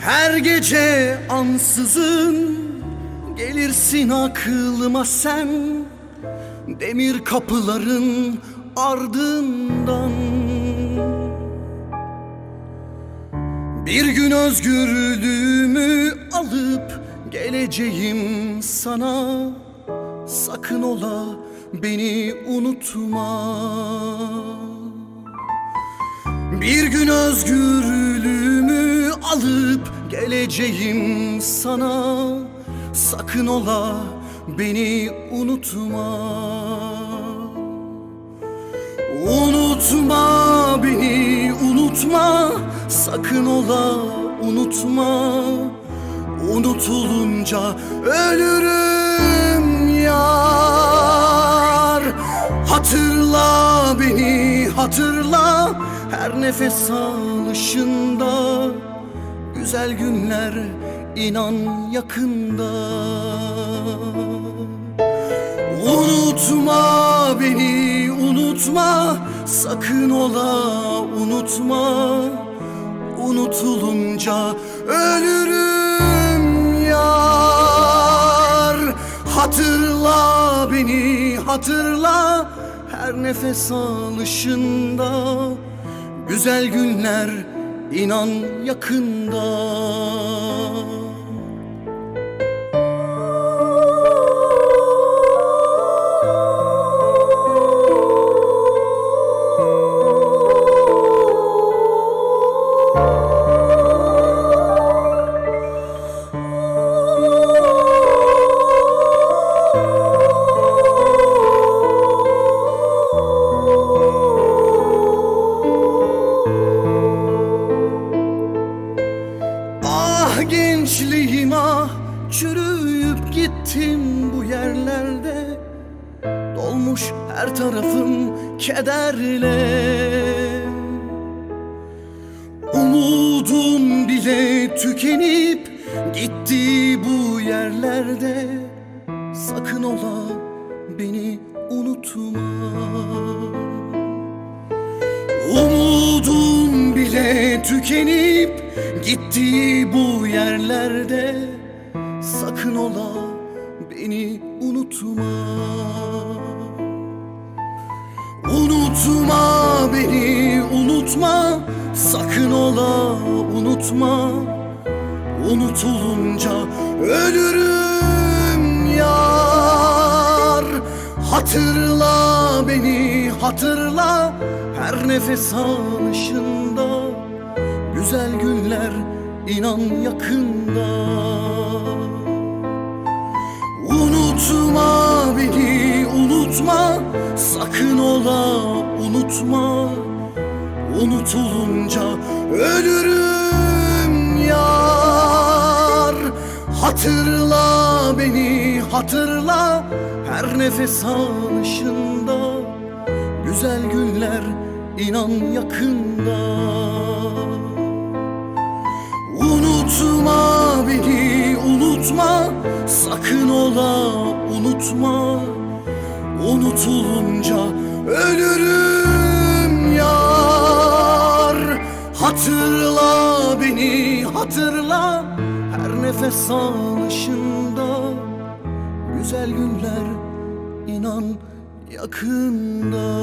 Her gece ansızın gelirsin aklıma sen. Demir kapıların ardından. Bir gün özgürlüğümü alıp geleceğim sana. Sakın ola beni unutma. Bir gün özgürlüğümü alıp geleceğim sana. Sakın ola beni unutma. Unutma beni unutma. Sakın ola unutma. Unutulunca ölürüm yar. Hatırla beni hatırla. Her nefes alışında Güzel günler inan yakında. Unutma beni unutma. Sakın ola unutma. Unutulunca ölürüm yar. Hatırla beni hatırla. Her nefes alışında. Güzel günler inan yakında Çürüyüp gittim bu yerlerde. Dolmuş her tarafım kederle. Umudum bile tükenip gitti bu yerlerde. Sakın ola beni unutma. Umudum bile tükenip gitti bu yerlerde Sakın ola beni unutma. Unutma beni unutma. Sakın ola unutma. Unutulunca ölürüm yar. Hatırla beni hatırla. Her nefes alışında Güzel günler inan yakında. Unutma beni unutma. Sakın ola unutma. Unutulunca ölürüm yar. Hatırla beni hatırla. Her nefes alışında. Güzel günler inan yakında unutma Sakın ola unutma. Unutulunca ölürüm yar. Hatırla beni hatırla Her nefes alışında. Güzel günler inan yakında